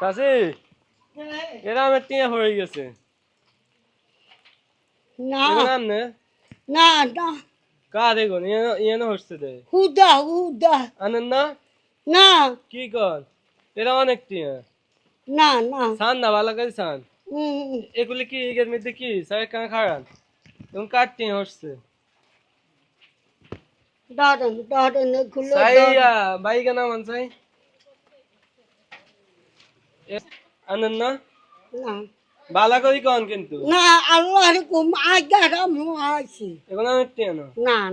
চাচি এরা আমার টিয়া হয়ে গেছে। না। নাম না? না কা দেখো ইয়ে হচ্ছে দে। হুদা হুদা। আনেন না? না। কি কর এরা অনেক টিয়া না না। সান না ভালো করে সান এগুলি কি এর মধ্যে কি? সাই কান খাড়ান এবং কার টিয়া হচ্ছে দাঁড়ান দাঁড়ান এগুলো সাইয়া বাইকা নাম আন সাই আনেন না। না বালা করি কন কিন্তু? না আল্লাহর কুম আগারা মুআছি এখন আমি টিয়া না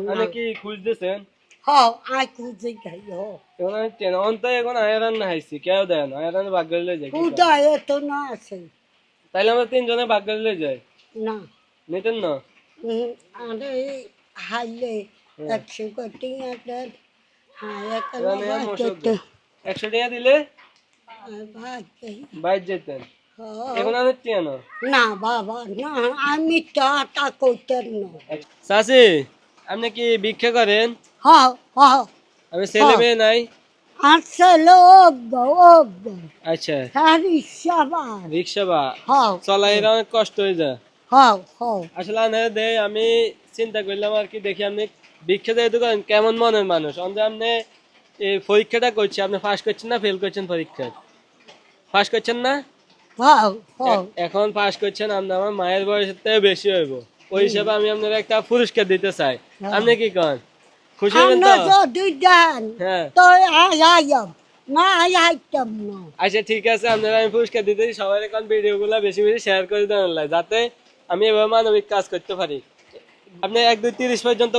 না। না কি খুঁজতেছেন হ আই খুঁজে গাই হ। এখন আমি টিয়া না অন্ত এখন আয়রান না হাইছি কেউ দেয় না। আয়রান? না আছে। তাইলে আমরা তিনজনে ভাগ গেলে যাই। না। নিতেন না? আরে হাইলে একশো কোটি একটা হ্যাঁ একটা দেয়। একশো টাকা দিলে বাইর যেতেন? এখন আমি টিয়া না? না বাবা না আমি টাকা করতেন না। চাচি আপনি কি ভিক্ষা করেন? হ হ আমি ছেলে মেয়ে নাই। আচ্ছা। রিক্সা বা চলা এরা অনেক কষ্ট হয়ে যায়। আসলে দে আমি চিন্তা করলাম আর কি দেখি আপনি ভিক্ষা যেহেতু করেন কেমন মনের মানুষ? অন্তত আপনি পরীক্ষাটা করছি আপনি পাস করছেন না ফেল করছেন পরীক্ষা পাস করছেন না? এখন পাস করছেন আপনি আমার মায়ের বয়সের থেকে বেশি হইব। ওই হিসাবে আমি আপনার একটা পুরস্কার দিতে চাই। আপনি কি কন? খুশি হবেন তো? যদি দেন হ্যাঁ। তো আই আইম আইতাম না। আচ্ছা ঠিক আছে আপনারা আমি পুরস্কার দিতে সবাই এখন ভিডিও গুলা বেশি বেশি শেয়ার করে দেন যাতে আমি এভাবে মানবিক কাজ করতে পারি। আপনি এক দুই তিরিশ পর্যন্ত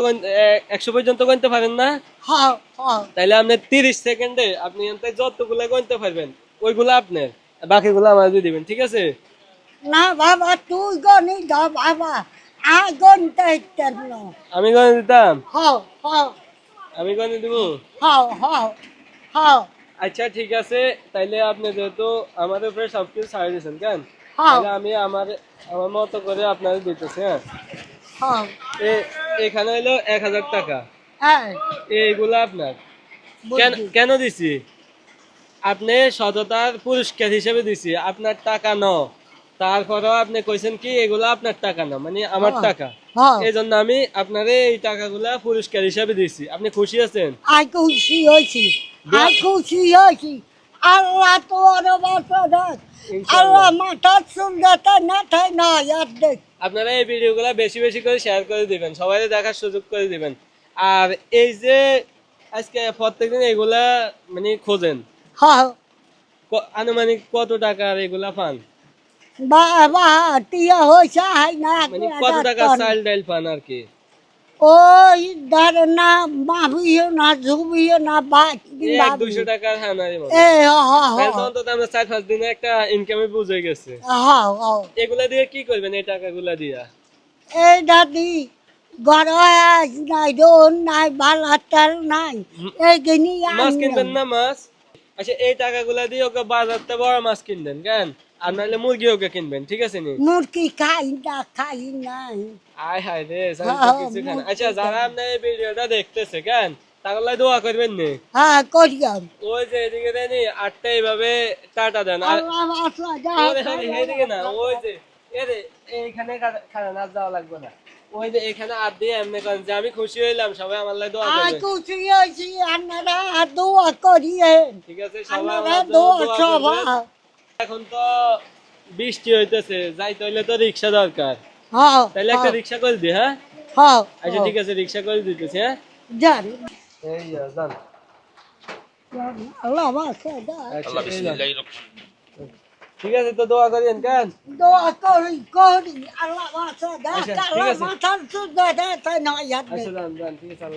একশো পর্যন্ত গণতে পারেন না? হ হ তাইলে আপনি তিরিশ সেকেন্ডে আপনি যতগুলা গণতে পারবেন ওইগুলা আপনার? বাকিগুলো আমার দিয়ে দিবেন ঠিক আছে? না বাবা তুই গনি দা বাবা আই গনতে ইতেন না। আমি গণে দিতাম? হ হ আমি গণে দিব? হ হ হ আচ্ছা ঠিক আছে। তাইলে আপনি যেহেতু আমাদের উপরে সবকিছু ছাড়ে দিয়েছেন কেন। তাহলে আমি আমার আমার মতো করে আপনাদের দিতেছি হ্যাঁ? এখানে হলো এক হাজার টাকা। হ্যাঁ। এইগুলো আপনার। কেন কেন দিছি? আপনি সততার পুরস্কার হিসেবে দিছি আপনার টাকা ন তারপরেও আপনি কইছেন কি এগুলো আপনার টাকা না মানে আমার হ্যাঁ। টাকা। হ্যাঁ। এই জন্য আমি আপনারে এই টাকাগুলা পুরস্কার হিসেবে দিছি। আপনি খুশি আছেন? আই খুশি হয়েছি আই খুশি হয়েছি। আল্লাহ তোর বাসা দেখ আল্লাহ মাথার চুল যাতে না থাই না ইয়ার দেখ। আপনারা এই ভিডিওগুলো বেশি বেশি করে শেয়ার করে দিবেন সবাই দেখার সুযোগ করে দিবেন। আর এই যে আজকে প্রত্যেকদিন এগুলা মানে খোঁজেন হ্যাঁ। আনুমানিক কত টাকার এগুলা পান? টিয়া হয়েছে হাই না মানে কত টাকা চাল ডাইল পান আর কি? ওই ধরে না মাভিও না ঝুবিও না এক দুইশো টাকার হানারি তো আমরা চার পাঁচ দিনে একটা ইনকামে বুঝে গেছে। এগুলা দিয়ে কি করবেন এই টাকাগুলা দিয়া? এই দাদি ঘরে নাই রোন নাই বালাতার নাই এই গিনি মাছ কিনবেন না মাছ? আচ্ছা এই টাকাগুলা দিয়ে ওকে বাজারতে বড় মাছ কিনবেন কেন? আর নাহলে মুরগি ওকে কিনবেন ঠিক আছে নি? মুরগি খাই না খাই নাই। আয় হায় রে হ্যাঁ, কিছু খাই না। মুরগি আচ্ছা যারা আপনার এই ভিডিওটা দেখতেছে কেন? তাহলে দোয়া করবেন নি। হ্যাঁ করিয়াম। ওই যে এদিকে দেনি আটটা এইভাবে টাটা দেন। আর না ওই যে এরে এইখানে খারাপ আর যাওয়া লাগবে না। ওই যে এখানে আর দিয়ে এমনি করেন। যে আমি খুশি হইলাম সবাই আমার লাগে দোয়া করবেন। খুশি হয়েছি আপনারা দোয়া করিয়েন। ঠিক আছে সবাই দোয়া দোয়া এখন তো বৃষ্টি হইতেছে যাইতে হইলে তো রিক্সা দরকার। হ্যাঁ তাহলে একটা রিক্সা করে দি হ্যাঁ? হ্যাঁ আচ্ছা ঠিক আছে রিক্সা করে দিতেছি হ্যাঁ? যান। এই যা, যান। আল্লাহ বাসা দেখ আচ্ছা, এই যান। ঠিক আছে তো দোয়া করেন কেন? দোয়া করি করি। আল্লাহ বাসা দেখ আচ্ছা, আল্লাহ সুদ দেয় তাই আচ্ছা ঠিক আছে আল্লাহ